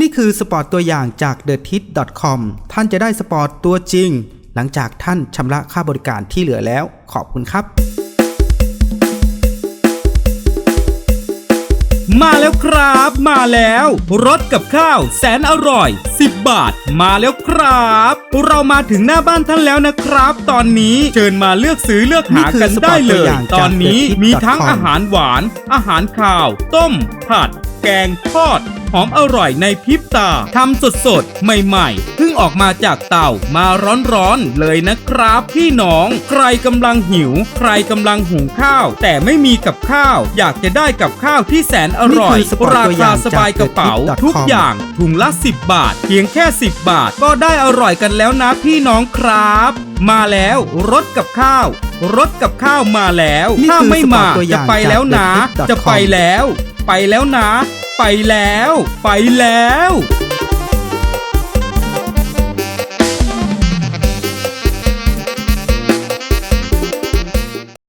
นี่คือสปอร์ตตัวอย่างจาก t h e t i t c o m ท่านจะได้สปอร์ตตัวจริง หลังจากท่านชำระค่าบริการที่เหลือแล้ว ขอบคุณครับ มาแล้วครับ มาแล้วรสกับข้าวแสนอร่อย 10 บาท มาแล้วครับ เรามาถึงหน้าบ้านท่านแล้วนะครับ ตอนนี้เชิญมาเลือกซื้อเลือกหากันได้เลนี่คือสปอร์ตตัวยอย่างจากตอนนี้ The Tip มีทั้ง com อาหารหวาน อาหารข้าว ต้ม ผัด แกงทอดห อมอร่อยในพริบตาทำสดสดๆ ใหม่ๆเพิ่งออกมาจากเตามาร้อนๆเลยนะครับพี่น้อง ใครกำลังหิว ใครกำลังหุงข้าว แต่ไม่มีกับข้าว อยากจะได้กับข้าวที่แสนอร่อยนี่คือสปอร์ตราตัวอคาย่างสบายกระเป๋าจากทุก TheTip.com อย่างถุงละ 10 บาท เพียงแค่ 10 บาทก็ได้อร่อยกันแล้วนะพี่น้องครับ มาแล้วรสกับข้าวรสกับข้าวมาแล้วนี่คือถ้าไม่มาสปอร์ตตัวอจะย่างไปแล้วนะจาก TheTip.com จะไปแล้ว ไปแล้วนะ ไปแล้ว ไปแล้ว